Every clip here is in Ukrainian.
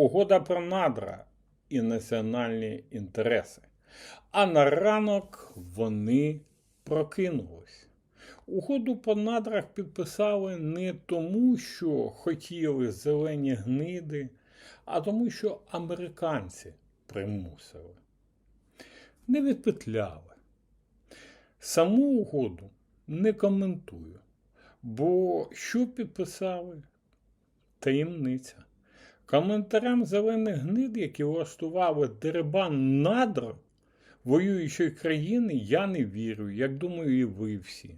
угода про надра і національні інтереси. А на ранок вони прокинулись. Угоду по надрах підписали не тому, що хотіли зелені гниди, а тому, що американці примусили. Не відпетляли. Саму угоду не коментую, бо що підписали? Таємниця. Коментарям зелених гнид, які влаштували дерибан надр воюючої країни, я не вірю, як думаю, і ви всі.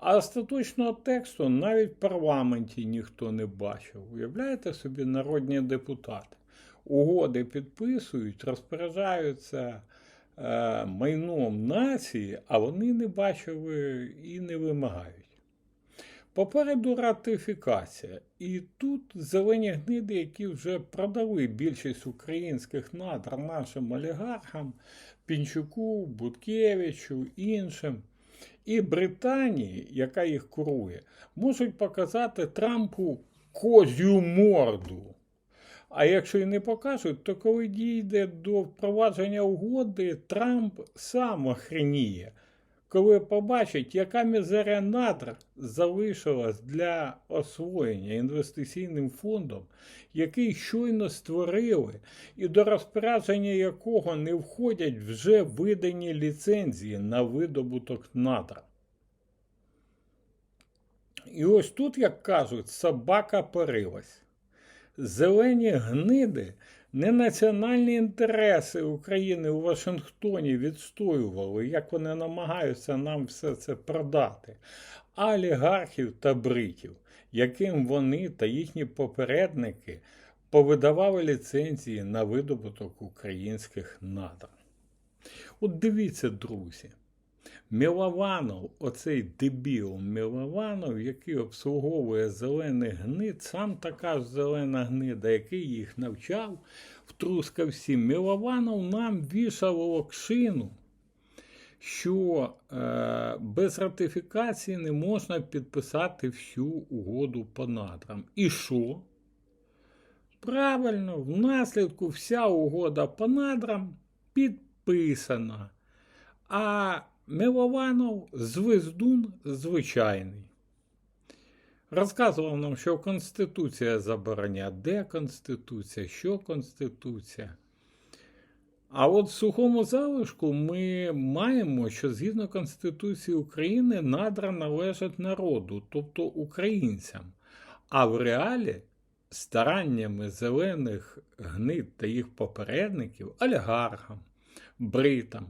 А остаточного тексту навіть в парламенті ніхто не бачив. Уявляєте собі, народні депутати. Угоди підписують, розпоряджаються е, майном нації, а вони не бачили і не вимагають. Попереду ратифікація. І тут зелені гниди, які вже продали більшість українських надр нашим олігархам, Пінчуку, Буткевичу, іншим. І Британії, яка їх курує, можуть показати Трампу козю морду. А якщо і не покажуть, то коли дійде до впровадження угоди, Трамп сам охреніє, коли побачить, яка мізерія надр залишилась для освоєння інвестиційним фондом, який щойно створили, і до розпорядження якого не входять вже видані ліцензії на видобуток надр. І ось тут, як кажуть, собака порилась. Зелені гниди не національні інтереси України у Вашингтоні відстоювали, як вони намагаються нам все це продати, а олігархів та бритів, яким вони та їхні попередники повидавали ліцензії на видобуток українських надр. От дивіться, друзі. Мілованов, оцей дебіл Мілованов, який обслуговує зелених гнид, сам така ж зелена гнида, який їх навчав в Трускавці. Мілованов нам вішав локшину, що е, без ратифікації не можна підписати всю угоду по надрам. І що? Правильно, внаслідку вся угода по надрам підписана. А Милованов звездун звичайний. Розказував нам, що Конституція забороняє. Де Конституція? Що Конституція? А от в сухому залишку ми маємо, що згідно Конституції України надра належать народу, тобто українцям. А в реалі стараннями зелених гнид та їх попередників олігархам, бритам.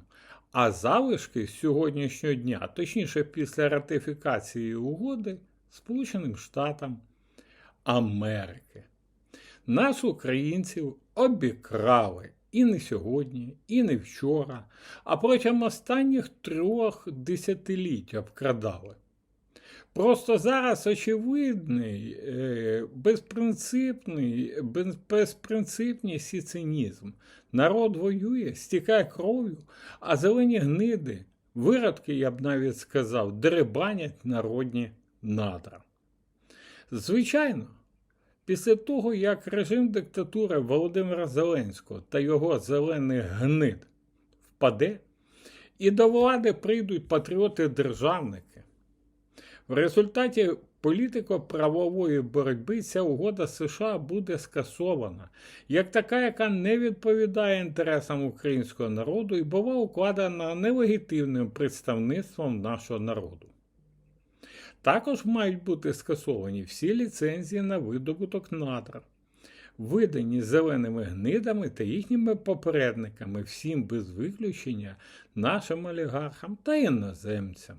А залишки сьогоднішнього дня, точніше, після ратифікації угоди Сполученим Штатам Америки. Нас, українців, обікрали і не сьогодні, і не вчора, а протягом останніх трьох десятиліть обкрадали. Просто зараз очевидний, е, безпринципний, безпринципність і цинізм. Народ воює, стікає кров'ю, а зелені гниди, виродки, я б навіть сказав, деребанять народні надра. Звичайно, після того, як режим диктатури Володимира Зеленського та його зелених гнид впаде, і до влади прийдуть патріоти-державники. В результаті політико-правової боротьби ця угода США буде скасована, як така, яка не відповідає інтересам українського народу і була укладена нелегітимним представництвом нашого народу. Також мають бути скасовані всі ліцензії на видобуток надр, видані зеленими гнидами та їхніми попередниками, всім без виключення нашим олігархам та іноземцям.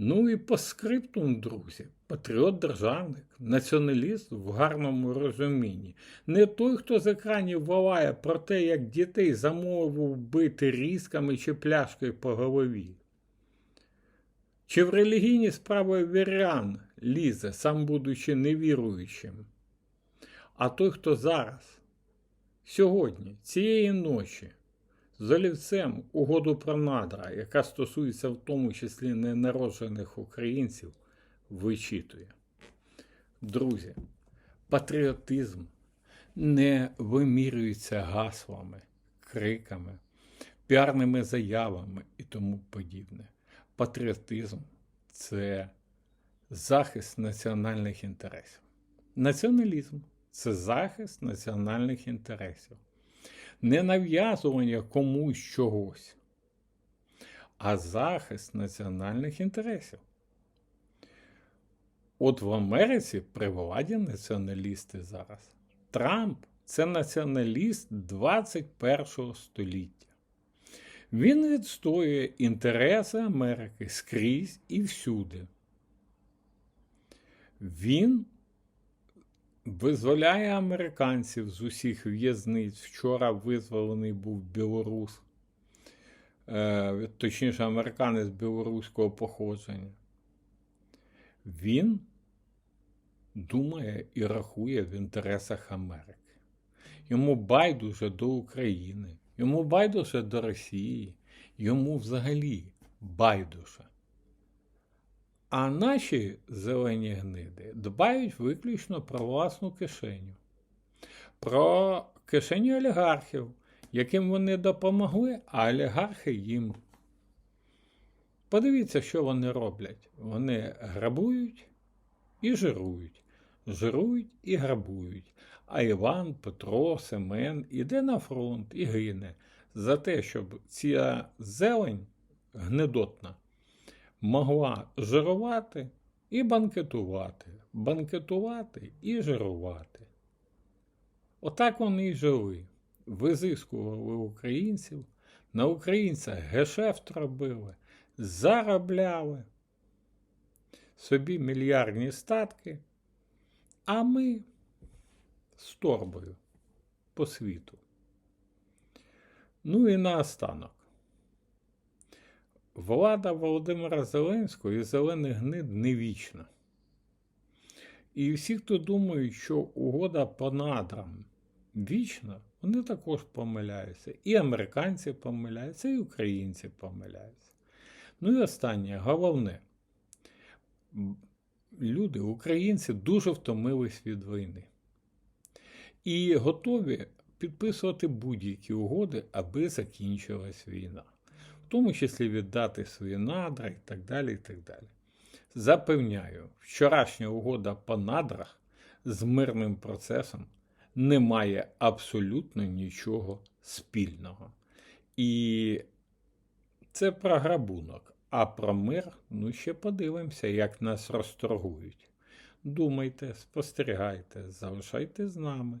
Ну і по скриптум, друзі, патріот-державник, націоналіст в гарному розумінні. Не той, хто з екранів волає про те, як дітей замовив бити різками чи пляшкою по голові. Чи в релігійні справи вірян лізе, сам будучи невіруючим. А той, хто зараз, сьогодні, цієї ночі, з угоду про надра, яка стосується в тому числі ненароджених українців, вичитує. Друзі, патріотизм не вимірюється гаслами, криками, піарними заявами і тому подібне. Патріотизм це захист національних інтересів. Націоналізм це захист національних інтересів. Не нав'язування комусь чогось, а захист національних інтересів. От в Америці при владі націоналісти зараз. Трамп це націоналіст 21 століття. Він відстоює інтереси Америки скрізь і всюди. Він визволяє американців з усіх в'язниць. Вчора визволений був білорус, е, точніше, американець білоруського походження. Він думає і рахує в інтересах Америки. Йому байдуже до України, йому байдуже до Росії, йому взагалі байдуже. А наші зелені гниди дбають виключно про власну кишеню, про кишені олігархів, яким вони допомогли, а олігархи їм. Подивіться, що вони роблять. Вони грабують і жирують, жирують і грабують. А Іван, Петро, Семен іде на фронт і гине за те, щоб ця зелень гнедотна могла жирувати і банкетувати, банкетувати і жирувати. Отак вони й жили, визискували українців, на українцях гешефт робили, заробляли собі мільярдні статки, а ми з торбою по світу. Ну і наостанок. Влада Володимира Зеленського і зелених гнид не вічна. І всі, хто думають, що угода по надрам вічна, вони також помиляються. І американці помиляються, і українці помиляються. Ну і останнє, головне, люди, українці, дуже втомились від війни. І готові підписувати будь-які угоди, аби закінчилась війна в тому числі віддати свої надра і так далі. і так далі. Запевняю, вчорашня угода по надрах з мирним процесом не має абсолютно нічого спільного. І це про грабунок. А про мир, ну ще подивимося, як нас розторгують. Думайте, спостерігайте, залишайте з нами.